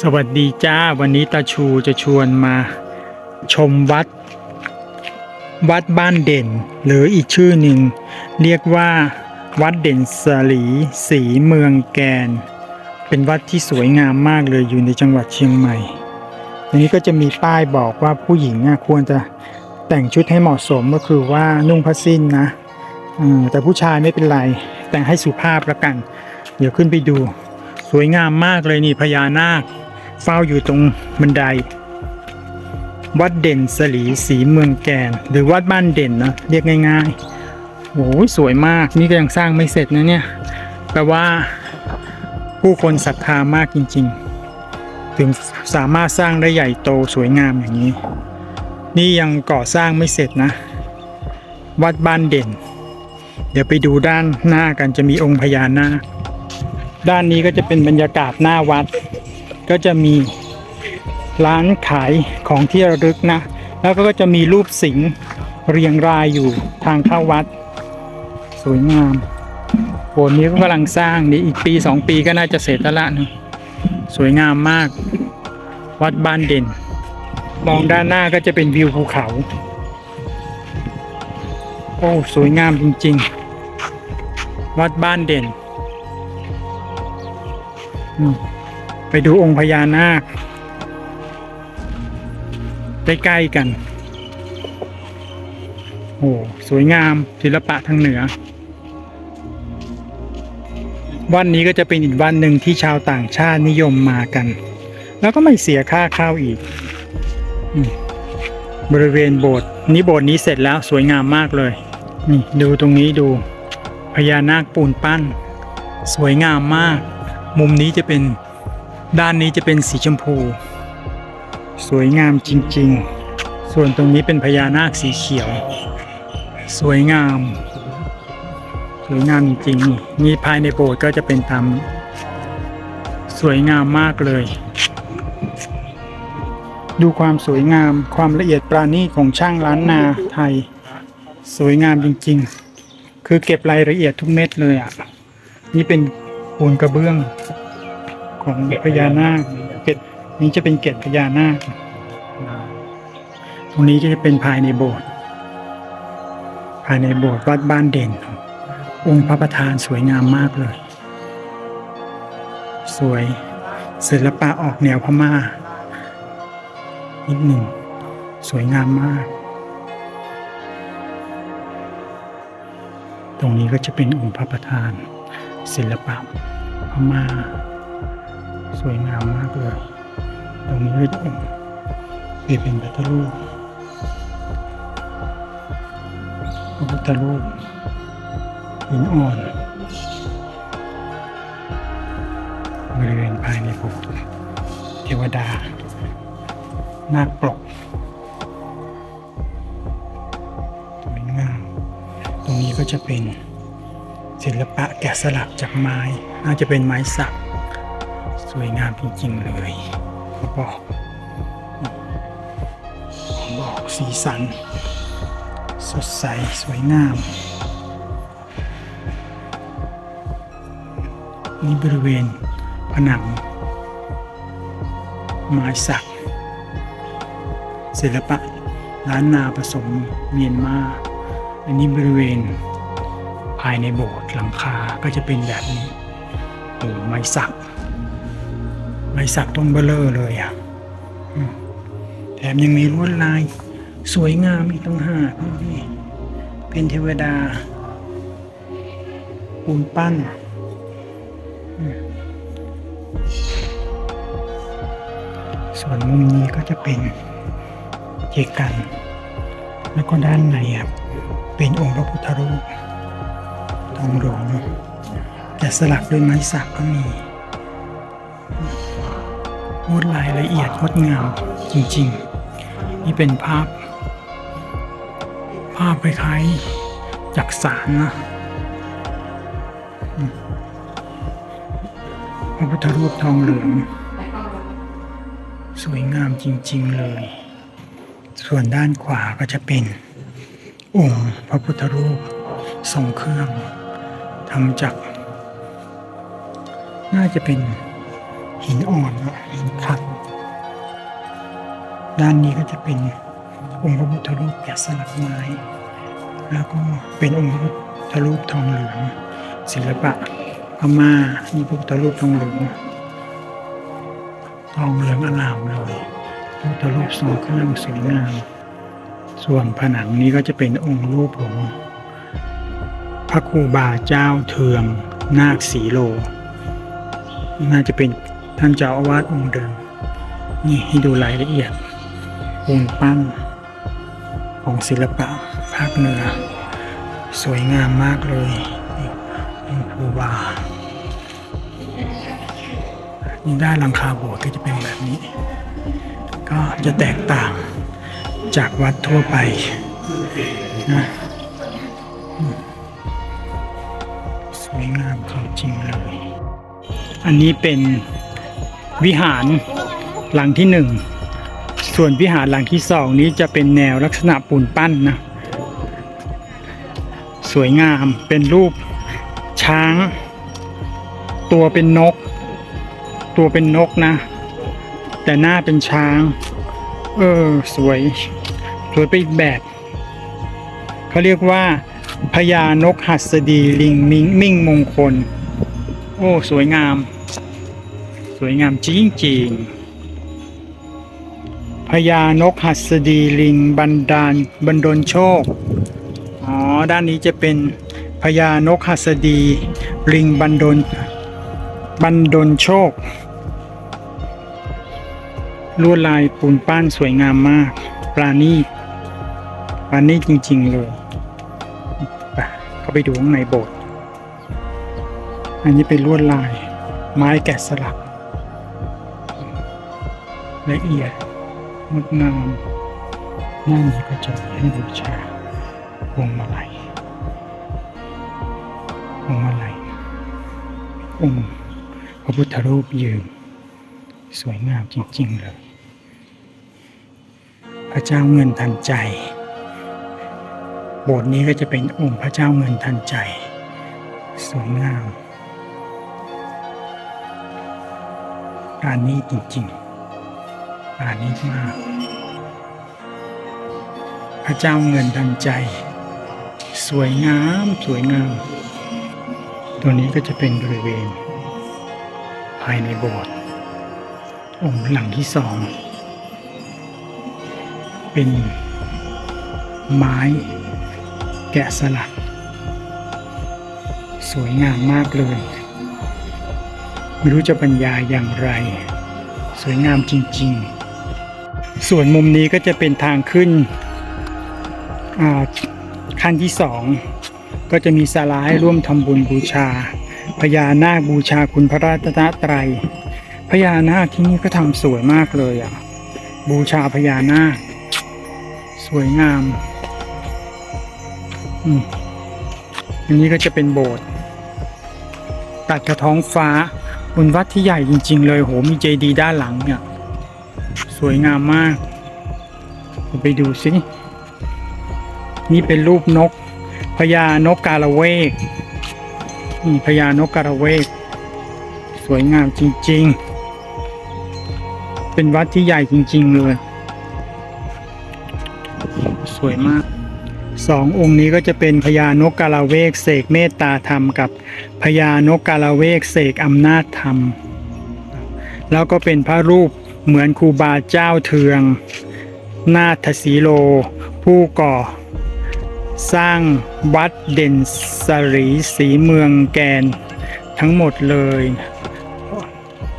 สวัสดีจ้า วันนี้ตาชูจะชวนมาชมวัด วัดบ้านเด่น หรืออีกชื่อหนึ่ง เรียกว่า วัดเด่นสลีสีเมืองแกน เป็นวัดที่สวยงามมากเลยอยู่ในจังหวัดเชียงใหม่ทีนี้ก็จะมีป้ายบอกว่าผู้หญิงอะควรจะแต่งชุดให้เหมาะสมก็คือว่านุ่งผ้าสิ้นนะแต่ผู้ชายไม่เป็นไร แต่งให้สุภาพละกัน เดี๋ยวขึ้นไปดู สวยงามมากเลยนี่พญานาค เฝ้าอยู่ตรงบันได วัดเด่นสลีสีเมืองแกน หรือวัดบ้านเด่นนะเรียกง่ายๆโอ้ยสวยมากนี่ก็ยังสร้างไม่เสร็จนะเนี่ยแปลว่า ผู้คนศรัทธามากจริง ๆ ถึงสามารถสร้างได้ใหญ่โตสวยงามอย่างนี้ นี่ยังก่อสร้างไม่เสร็จนะ วัดบ้านเด่น เดี๋ยวไปดูด้านหน้ากันจะมีองค์พญานาคด้านนี้ก็จะเป็นบรรยากาศหน้าวัด ก็จะมีร้านขายของที่ระลึกนะ แล้วก็จะมีรูปสิงห์เรียงรายอยู่ทางเข้าวัด สวยงามโบสถ์นี้ก็กำลังสร้างนี่อีกปีสองปีก็น่าจะเสร็จแล้วละนะสวยงามมาก วัดบ้านเด่น มองด้านหน้าก็จะเป็นวิวภูเขา โอ้สวยงามจริง ๆ วัดบ้านเด่น อืม ไปดูองค์พญานาคใกล้ๆกัน โอ้สวยงามศิลปะทางเหนือ วันนี้ก็จะเป็นอีกวันหนึ่งที่ชาวต่างชาตินิยมมากัน แล้วก็ไม่เสียค่าเข้าอีก บริเวณโบสถ์นี้โบสถ์นี้เสร็จแล้วสวยงามมากเลย นี่ดูตรงนี้ดูพญานาคปูนปั้น สวยงามมาก มุมนี้จะเป็น ด้านนี้จะเป็นสีชมพู สวยงามจริงๆ ส่วนตรงนี้เป็นพญานาคสีเขียว สวยงาม สวยงามจริงๆนี่ภายในโบสถ์ก็จะเป็นตามสวยงามมากเลย ดูความสวยงามความละเอียดปราณีตของช่างล้านนาไทย สวยงามจริงๆ คือเก็บรายละเอียดทุกเม็ดเลยอะ นี่เป็นปูนกระเบื้อง ของพญานาคเกตนี้จะเป็นเกตพญานาค ตรงนี้ก็จะเป็นภายในโบสถ์ภายในโบสถ์วัดบ้านเด่น องค์พระประธานสวยงามมากเลย สวยศิลปะออกแนวพม่านิดหนึ่ง สวยงามมาก ตรงนี้ก็จะเป็นองค์พระประธาน ศิลปะพม่า สวยงามมากเลย ตรงนี้ก็จะเป็นพระพุทธรูปพระพุทธรูปหินอ่อนบริเวณภายในโบสถ์เทวดา นาคปลกสวยงามตรงนี้ก็จะเป็นศิลปะแกะสลักจากไม้ น่าจะเป็นไม้สัก วยงามจริงๆเลยขอบอกขอบอกสีสัน สดใสสวยงาม นี่บริเวณผนัง ไม้สัก ศิลปะล้านนาผสมเมียนมา อันนี้บริเวณภายในโบสถ์หลังคาก็จะเป็นแบบนี้โอ้ไม้สัก ไม้สักต้นเบลเลอร์เลยอะแถมยังมีลวดลายสวยงามอีกต่างห้านี่เป็นเทวดาปูนปั้นส่วนมุมนี้ก็จะเป็นเจกัน แล้วก็ด้านในอะเป็นองค์พระพุทธรูปทองหลวงแต่สลักด้วยไม้สักก็มี ลวดลายละเอียดงดงามจริงๆ นี่เป็นภาพ ภาพคล้ายๆจากสารนะพระพุทธรูปทองเหลืองสวยงามจริงๆเลย ส่วนด้านขวาก็จะเป็น องค์พระพุทธรูปทรงเครื่องทำจาก น่าจะเป็น หินอ่อนครับด้านนี้ก็จะเป็นองค์พระพุทธรูปแกะสลักไม้ แล้วก็เป็นองค์พระพุทธรูปทองเหลือง ศิลปะพม่ามีพระพุทธรูปทองเหลืองทองเหลืองอลามเลยพระพุทธรูปทรงเครื่องสวยงามส่วนผนังนี้ก็จะเป็นองค์รูปของพระครูบาเจ้าเทืองนาคสีโล น่าจะเป็น ท่านเจ้าอาวาสองค์เดิม นี่ให้ดูรายละเอียดปูนปั้นของศิลปะภาคเหนือ สวยงามมากเลยองค์ครูบานี่ได้หลังคาโบสถ์ก็จะเป็นแบบนี้ ก็จะแตกต่างจากวัดทั่วไปนะสวยงามจริงเลย อันนี้เป็น วิหารหลังที่หนึ่งส่วนวิหารหลังที่สองนี้จะเป็นแนวลักษณะปูนปั้นนะสวยงามเป็นรูปช้าง ตัวเป็นนก ตัวเป็นนกนะ แต่หน้าเป็นช้าง เออสวยสวยไปอีกแบบเขาเรียกว่าพญานกหัสดีลิงมิงมิ่งมงคล โอ้ สวยงาม สวยงามจริงๆพญานกหัสดีลิงบันดาลบันดลโชค อ๋อ ด้านนี้จะเป็นพญานกหัสดีลิงบันดลบันดลโชค ลวดลายปูนปั้นสวยงามมาก ปราณีตปราณีตจริง ๆ เลยเข้าไปดูข้างในโบสถ์อันนี้เป็นลวดลายไม้แกะสลัก ละเอียดงดงามหน้านี้ก็จะมีให้บูชาพวงมาลัยพวงมาลัยองค์พระพุทธรูปยืนสวยงามจริง ๆ เลย พระเจ้าเงินทันใจ โบสถ์นี้ก็จะเป็นองค์พระเจ้าเงินทันใจ สวยงามปราณีตจริง ๆ ปราณีตมา พระเจ้าเงินทันใจ สวยงามสวยงาม ตัวนี้ก็จะเป็นบริเวณ ภายในโบสถ์องค์หลังที่สอง เป็นไม้แกะสลัก สวยงามมากเลย ไม่รู้จะบรรยายอย่างไร สวยงามจริง ๆ ส่วนมุมนี้ก็จะเป็นทางขึ้นขั้นที่สองก็จะมีศาลาให้ร่วมทำบุญบูชาพญานาคบูชาคุณพระรัตนตรัยพญานาคที่นี่ก็ทำสวยมากเลยอะ บูชาพญานาค สวยงามอืมอันนี้ก็จะเป็นโบสถ์ตัดกระท้องฟ้าบนวัดที่ใหญ่จริง ๆ เลยโหมีเจดีย์ด้านหลังเนี่ย สวยงามมากเราไปดูสินี่เป็นรูปนกพญานกกาละเวกนี่พญานกกาละเวก สวยงามจริง ๆ เป็นวัดที่ใหญ่จริง ๆ เลย สวยมากสององค์นี้ก็จะเป็นพญานกกาละเวกเสกเมตตาธรรมกับพญานกกาละเวกเสกอำนาจธรรม แล้วก็เป็นพระรูป เหมือนครูบาเจ้าเทือง นาถสีโล ผู้ก่อ สร้างวัดเด่นสรีสีเมืองแกนทั้งหมดเลย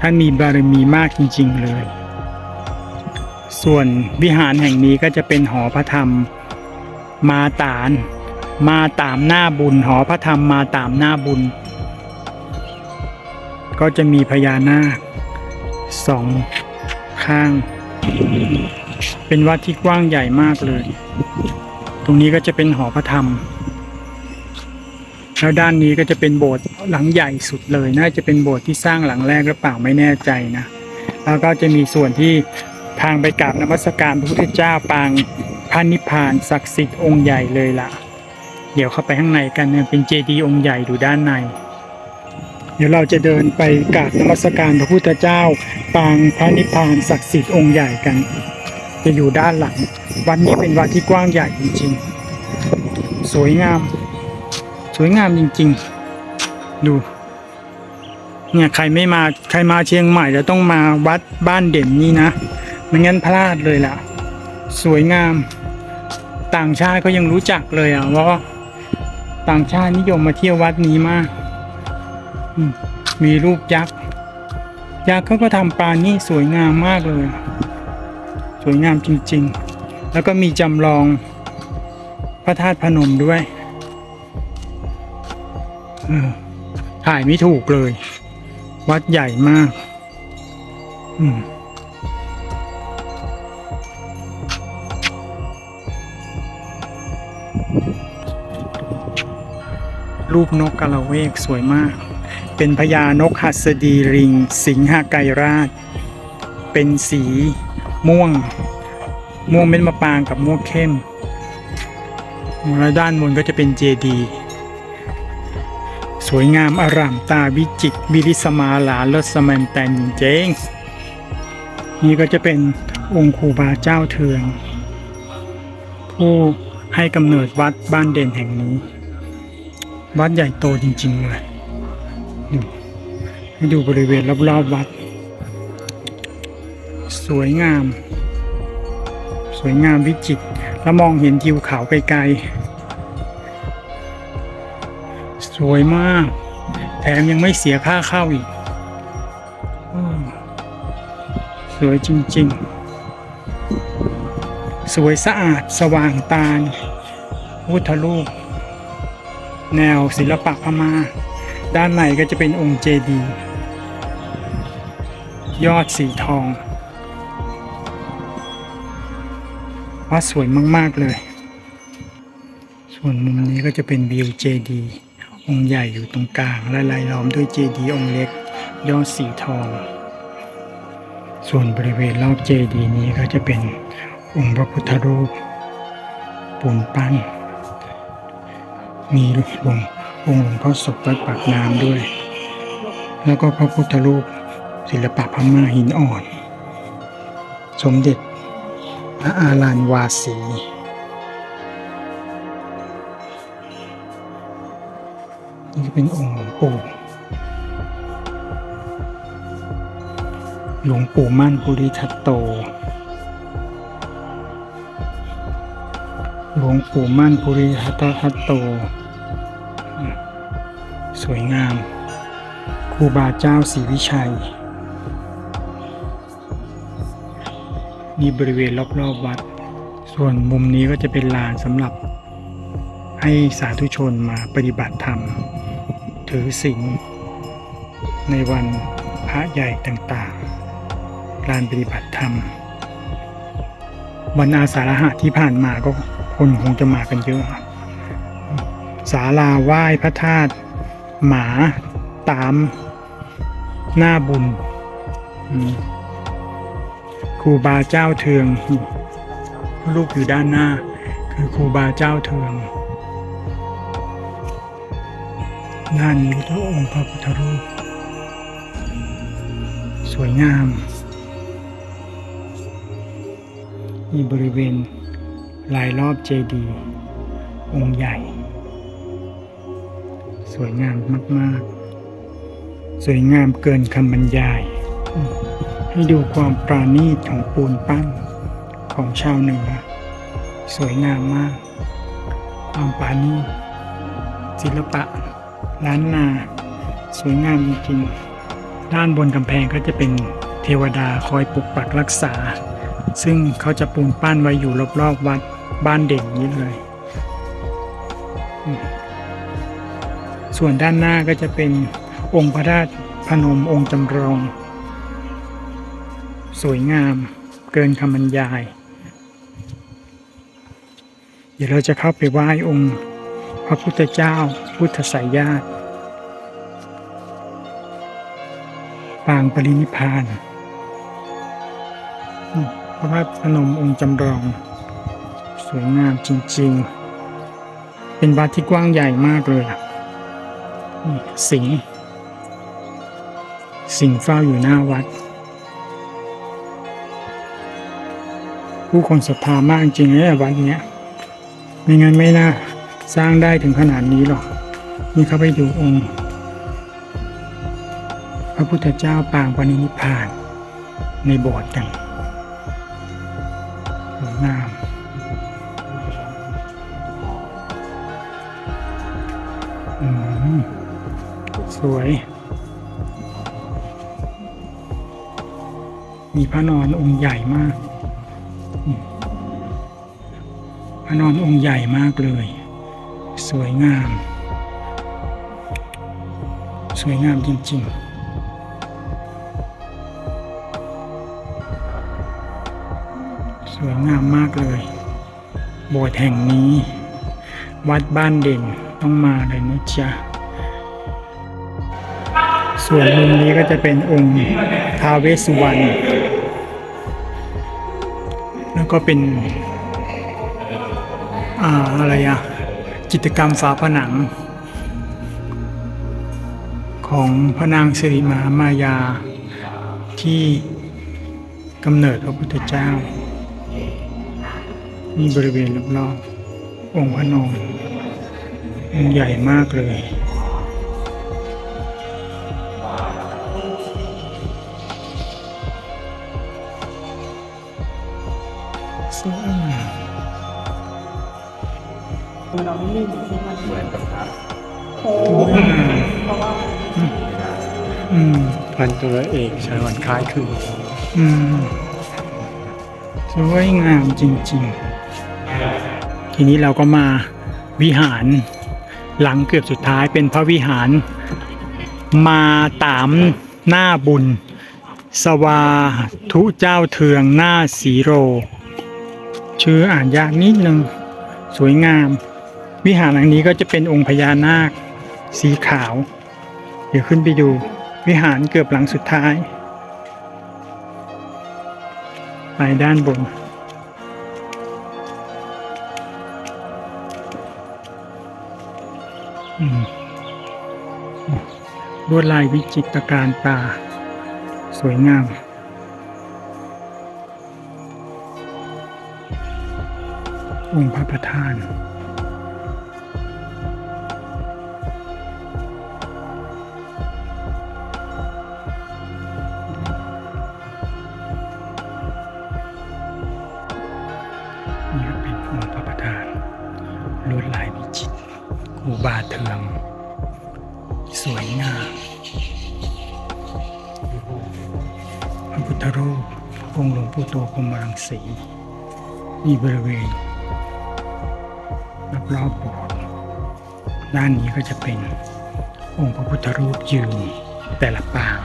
ท่านมีบารมีมากจริง ๆเลย ส่วนวิหารแห่งนี้ก็จะเป็นหอพระธรรมมาตานมาตามหน้าบุญ หอพระธรรมมาตามหน้าบุญ ก็จะมีพญานาคสอง ข้าง เป็นวัดที่กว้างใหญ่มากเลย ตรงนี้ก็จะเป็นหอพระธรรม แล้วด้านนี้ก็จะเป็นโบสถ์หลังใหญ่สุดเลย น่าจะเป็นโบสถ์ที่สร้างหลังแรกหรือเปล่าไม่แน่ใจนะ แล้วก็จะมีส่วนที่ทางไปกราบนมัสการพระพุทธเจ้าปางพระนิพพานศักดิ์สิทธิ์องค์ใหญ่เลยล่ะ เดี๋ยวเข้าไปข้างในกันเนี่ยเป็นเจดีย์องค์ใหญ่อยู่ด้านใน เดี๋ยวเราจะเดินไปกราบนมัสการพระพุทธเจ้า ปางพระนิพพานศักดิ์สิทธิ์องค์ใหญ่กัน จะอยู่ด้านหลัง วัดนี้เป็นวัดที่กว้างใหญ่จริงๆ สวยงาม สวยงามจริงๆ ดู เนี่ยใครไม่มาใครมาเชียงใหม่จะต้องมาวัดบ้านเด่นนี้นะไม่งั้นพลาดเลยล่ะ สวยงาม ต่างชาติก็ยังรู้จักเลยอะว่าต่างชาตินิยมมาเที่ยววัดนี้มาก มีรูปยักษ์ยักษ์เขาก็ทำปลานี่สวยงามมากเลย สวยงามจริงๆ แล้วก็มีจำลองพระธาตุพนมด้วยถ่ายไม่ถูกเลย วัดใหญ่มากมรูปนกกระเวกสวยมาก เป็นพญานกหัสดีริง สิงหไกรราช เป็นสีม่วง ม่วงเม็ดมะปางกับม่วงเข้มแล้วด้านบนก็จะเป็นเจดีสวยงามอร่ามตาวิจิตรวิริสมาลาลสมันแตนเจงนี่ก็จะเป็นองค์ครูบาเจ้าเทือง ผู้ให้กำเนิดวัดบ้านเด่นแห่งนี้ วัดใหญ่โตจริงๆเลย ให้ดูบริเวณรอบๆวัด สวยงาม สวยงามวิจิตรแล้วมองเห็นทิวเขาไกลๆ สวยมาก แถมยังไม่เสียค่าเข้าอีกสวยจริง ๆ สวยสะอาดสว่างตาพุทธรูป แนวศิลปะพม่า ด้านในก็จะเป็นองค์เจดีย์ยอดสีทองวัดสวยมาก ๆ เลย ส่วนมุมนี้ก็จะเป็นวิวเจดีย์องค์ใหญ่อยู่ตรงกลางและรายล้อมด้วยเจดีย์องค์เล็กยอดสีทอง ส่วนบริเวณรอบเจดีย์นี้ก็จะเป็นองค์พระพุทธรูปปูนปั้น มีหลวง องค์หลวงพ่อศพวัดปากน้ำด้วย แล้วก็พระพุทธรูปศิลปะพม่าหินอ่อน สมเด็จพระอารันวาสีนี่เป็นองค์หลวงปู่หลวงปู่มั่นปุริทัตโต หลวงปู่มั่นปุริทัตทัตโต สวยงามครูบาเจ้าศรีวิชัย นี่บริเวณรอบๆวัด ส่วนมุมนี้ก็จะเป็นลานสำหรับ ให้สาธุชนมาปฏิบัติธรรม ถือศีลในวันพระใหญ่ต่างๆ ลานปฏิบัติธรรม วันอาสาฬหะที่ผ่านมาก็คนคงจะมากันเยอะศาลาไหว้พระธาตุ หมาตามหน้าบุญครูบาเจ้าเทืองรูปอยู่ด้านหน้า คือครูบาเจ้าเทืองด้านนี้พระองค์พระพุทธรูป สวยงามมีบริเวณลายรอบเจดีย์องค์ใหญ่ สวยงามมาก ๆ สวยงามเกินคำบรรยาย ให้ดูความปราณีตของปูนปั้นของชาวเหนือ สวยงามมาก ความปราณีตศิลปะ ล้านนา สวยงามจริงๆด้านบนกำแพงก็จะเป็นเทวดาคอยปกปักรักษา ซึ่งเขาจะปูนปั้นไว้อยู่รอบๆวัดบ้านเด่นนี้เลย ส่วนด้านหน้าก็จะเป็นองค์พระธาตุพนมองค์จำลอง สวยงามเกินคำบรรยาย เดี๋ยวเราจะเข้าไปไหว้องค์พระพุทธเจ้าพุทธสายญาติปางปรินิพานพระธาตุพนมองค์จำลอง สวยงามจริงๆ เป็นวัดที่กว้างใหญ่มากเลยอะ สิงสิงเฝ้าอยู่หน้าวัด ผู้คนศรัทธามากจริงๆนะวัดเนี้ยไม่งั้นไม่น่าสร้างได้ถึงขนาดนี้หรอก นี่เข้าไปดูองค์ พระพุทธเจ้าปางปณินิพพานในโบสถ์กันสวยงามอืม สวย มีพระนอนองค์ใหญ่มาก พระนอนองค์ใหญ่มากเลย สวยงาม สวยงามจริงๆสวยงามมากเลย โบสถ์แห่งนี้ วัดบ้านเด่นต้องมาเลยนะจ๊ะ ส่วนมุมนี้ก็จะเป็นองค์ท้าเวสสุวรรณ แล้วก็เป็นอ่าอะไรอะจิตรกรรมฝาผนัง ของพระนางสิริมหามายาที่กำเนิดพระพุทธเจ้านี่บริเวณรอบๆองค์พระนอนองค์ใหญ่มากเลย เราไม่มีที่มันเหมือนกับพระโค้งเพราะว่าอืมพันตำรวเอกชายวันคล้ายคืออืมสวยงามจริง ๆ ทีนี้เราก็มาวิหารหลังเกือบสุดท้ายเป็นพระวิหาร มาตามหน้าบุญ สวาทุเจ้าเทืองหน้าสีโร ชื่ออ่านยากนิดนึงสวยงาม วิหารหลังนี้ก็จะเป็นองค์พญานาค สีขาว เดี๋ยวขึ้นไปดู วิหารเกือบหลังสุดท้าย ไปด้านบนลวดลายวิจิตรการตาสวยงาม องค์พระประธานนี่เป็นองค์พระประธานลวดลายวิจิตกูบาเทือง สวยงามพระพุทธรูปองค์หลวงปู่โตพรมรังสีนี่บริเวณ รอบๆโบสถ์ด้านนี้ก็จะเป็นองค์พระพุทธรูปยืนแต่ละปาง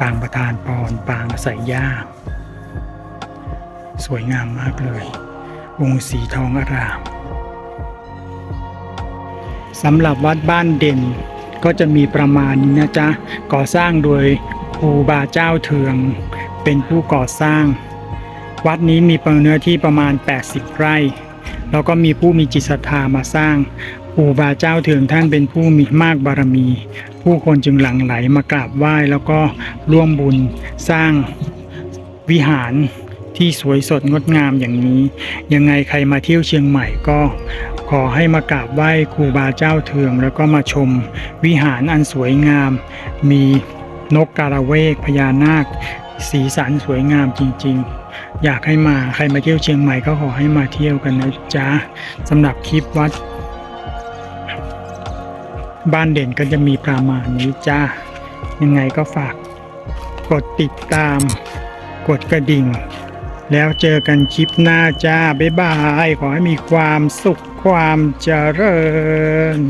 ปางประธานปอนปางอาศัยย่าสวยงามมากเลย วงสีทองอารามสำหรับวัดบ้านเด่นก็จะมีประมาณนี้นะจ๊ะ ก่อสร้างโดยครูบาเจ้าเทือง เป็นผู้ก่อสร้าง วัดนี้มีเนื้อที่ประมาณ 80 ไร่ แล้วก็มีผู้มีจิตศรัทธามาสร้างครูบาเจ้าเทืองท่านเป็นผู้มีมากบารมี ผู้คนจึงหลั่งไหลมากราบไหว้แล้วก็ร่วมบุญสร้างวิหารที่สวยสดงดงามอย่างนี้ ยังไงใครมาเที่ยวเชียงใหม่ก็ ขอให้มากราบไหว้ครูบาเจ้าเทือง แล้วก็มาชมวิหารอันสวยงาม มีนกกาละเวกพญานาค สีสันสวยงามจริง ๆ อยากให้มาใครมาเที่ยวเชียงใหม่ก็ขอให้มาเที่ยวกันนะจ๊ะสำหรับคลิปวัด บ้านเด่นก็จะมีประมาณนี้จ้ายังไงก็ฝากกดติดตาม กดกระดิ่ง แล้วเจอกันคลิปหน้าจ้า บ๊ายบาย ขอให้มีความสุขความเจริญ